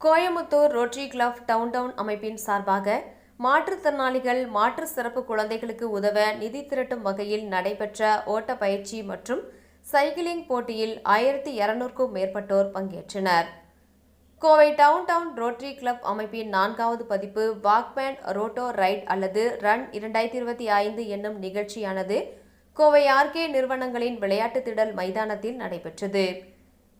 Coimbatore rotary club downtown அமைப்பின் சார்பாக மாற்றுத்திறனாளிகள் மாற்று சிறப்பு குழந்தைகளுக்கு உதவ நிதி திரட்டும் வகையில் நடைபெற்ற ஓட்ட பயிற்சி மற்றும் சைக்கிளிங் போட்டியில் ஆயிரத்தி இருநூறுக்கும் மேற்பட்டோர் பங்கேற்றனர். Kovai downtown rotary club அமைப்பின் நான்காவது பதிப்பு வாக்மேன் ரோட்டோ ரைட் அல்லது ரன் இரண்டாயிரத்தி இருபத்தி ஐந்து என்னும் நிகழ்ச்சியானது கோவை ஆர்கே நிறுவனங்களின் விளையாட்டு திடல் மைதானத்தில் நடைபெற்றது.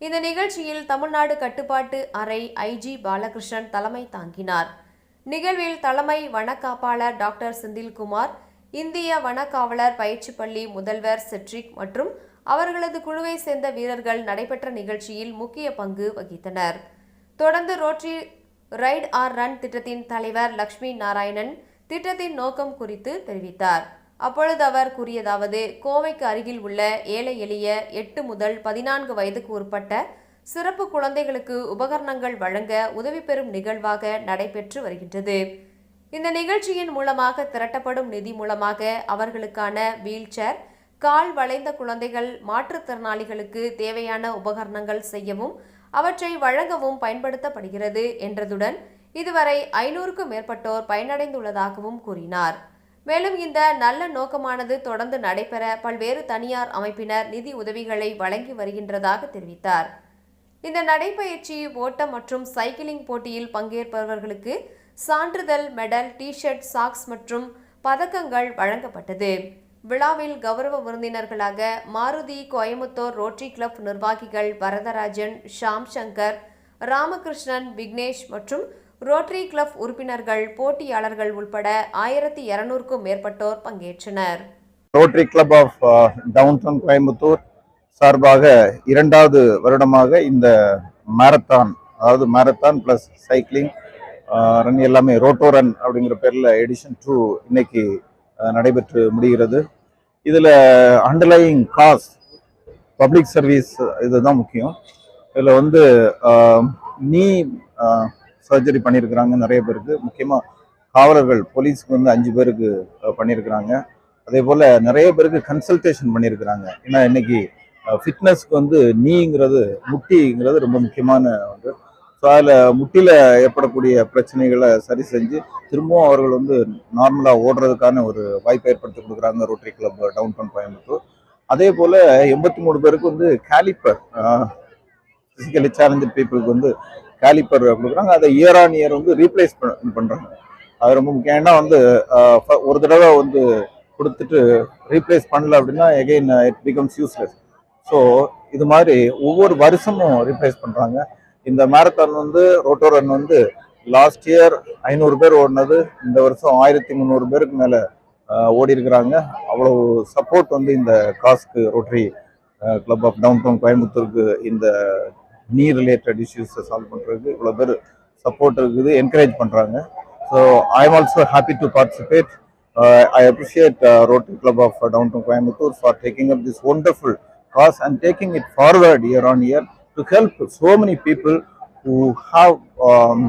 இந்த நிகழ்ச்சியில் தமிழ்நாடு கட்டுப்பாட்டு அறை ஐஜி பாலகிருஷ்ணன் தலைமை தாங்கினார். நிகழ்வில் தலைமை வனக்காப்பாளர் டாக்டர் செந்தில்குமார் இந்திய வனக்காவலர் பயிற்சி பள்ளி முதல்வர் செட்ரிக் மற்றும் அவர்களது குழுவை சேர்ந்த வீரர்கள் நடைபெற்ற நிகழ்ச்சியில் முக்கிய பங்கு வகித்தனர். தொடர்ந்து ரோட்டரி ரைட் ஆர் ரன் திட்டத்தின் தலைவர் லக்ஷ்மி நாராயணன் திட்டத்தின் நோக்கம் குறித்து தெரிவித்தார். அப்பொழுது அவர் கூறியதாவது கோவைக்கு அருகில் உள்ள ஏழை எளிய எட்டு முதல் பதினான்கு வயதுக்கு உட்பட்ட சிறப்பு குழந்தைகளுக்கு உபகரணங்கள் வழங்க உதவி பெறும் நிகழ்வாக நடைபெற்று வருகின்றது. இந்த நிகழ்ச்சியின் மூலமாக திரட்டப்படும் நிதி மூலமாக அவர்களுக்கான வீல்சேர் கால் வளைந்த குழந்தைகள் மாற்றுத்திறனாளிகளுக்கு தேவையான உபகரணங்கள் செய்யவும் அவற்றை வழங்கவும் பயன்படுத்தப்படுகிறது என்றதுடன் இதுவரை ஐநூறுக்கும் மேற்பட்டோர் பயனடைந்துள்ளதாகவும் கூறினார். மேலும் இந்த நல்ல நோக்கமானது தொடர்ந்து நடைபெற பல்வேறு தனியார் அமைப்பினர் நிதி உதவிகளை வழங்கி வருகின்றதாக தெரிவித்தார். இந்த நடைபயிற்சி ஓட்டம் மற்றும் சைக்கிளிங் போட்டியில் பங்கேற்பவர்களுக்கு சான்றிதழ் மெடல் டி ஷர்ட் சாக்ஸ் மற்றும் பதக்கங்கள் வழங்கப்பட்டது. விழாவில் கௌரவ விருந்தினர்களாக மாருதி கோயமுத்தூர் ரோட்டரி கிளப் நிர்வாகிகள் வரதராஜன் ஷாம் சங்கர் ராமகிருஷ்ணன் விக்னேஷ் மற்றும் ரோட்டரி கிளப் உறுப்பினர்கள் போட்டியாளர்கள் உள்பட ஆயிரத்தி இருநூறுக்கும் மேற்பட்டோர் பங்கேற்றனர். Rotary club of downtown Coimbatore சார்பாக இரண்டாவது வருடமாக இந்த மேரத்தான் அதாவது மேரத்தான் ப்ளஸ் சைக்கிளிங் ரன் எல்லாமே ரோட்டோ ரன் அப்படிங்கிற பேரில் எடிஷன் டூ இன்னைக்கு uh, நடைபெற்று முடிகிறது. இதில் அண்டர்லையிங் காஸ் பப்ளிக் சர்வீஸ் இதுதான் முக்கியம். இதில் வந்து uh, நீ uh, சர்ஜரி பண்ணியிருக்கிறாங்க நிறைய பேருக்கு. முக்கியமாக காவலர்கள் போலீஸ்க்கு வந்து அஞ்சு பேருக்கு பண்ணியிருக்கிறாங்க அதே போல் நிறைய பேருக்கு கன்சல்டேஷன் பண்ணியிருக்கிறாங்க ஏன்னா இன்னைக்கு ஃபிட்னஸ்க்கு வந்து நீங்கிறது முட்டிங்கிறது ரொம்ப முக்கியமான ஒன்று. ஸோ அதில் முட்டியில் ஏற்படக்கூடிய பிரச்சனைகளை சரி செஞ்சு திரும்பவும் அவர்கள் வந்து நார்மலாக ஓடுறதுக்கான ஒரு வாய்ப்பை ஏற்படுத்தி கொடுக்குறாங்க rotary club downtown Coimbatore. அதே போல் எண்பத்தி மூணு பேருக்கு வந்து கேலிப்பர் ஃபிசிக்கலி சேலஞ்சு பீப்புளுக்கு வந்து கேலிப்பர் கொடுக்குறாங்க. அதை இயர் ஆன் இயர் வந்து ரீப்ளேஸ் பண்ணுறாங்க அது ரொம்ப முக்கியம். ஏன்னா வந்து ஒரு தடவை வந்து கொடுத்துட்டு ரீப்ளேஸ் பண்ணல அப்படின்னா again it becomes useless so இது மாதிரி ஒவ்வொரு வருஷமும் ரீப்ளேஸ் பண்ணுறாங்க இந்த மேரத்தான் வந்து ரோட்டோ ரன் வந்து லாஸ்ட் இயர் ஐநூறு பேர் ஓடினது. இந்த வருஷம் ஆயிரத்தி முந்நூறு பேருக்கு மேலே ஓடி இருக்கிறாங்க அவ்வளோ சப்போர்ட் வந்து இந்த காஸ்க்கு rotary club of downtown கோயம்புத்தூருக்கு இந்த நீ ரிலேட்டட் இஷ்யூஸை சால்வ் பண்ணுறதுக்கு இவ்வளோ பேர் சப்போர்ட் இருக்குது என்கரேஜ் பண்ணுறாங்க so I am also happy to participate I appreciate rotary club of downtown Coimbatore for taking up this wonderful cause and taking it forward year on year to help so many people who have um,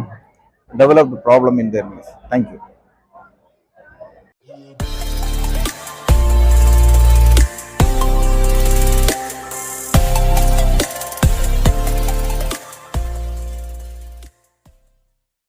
developed problem in their knees. Thank you.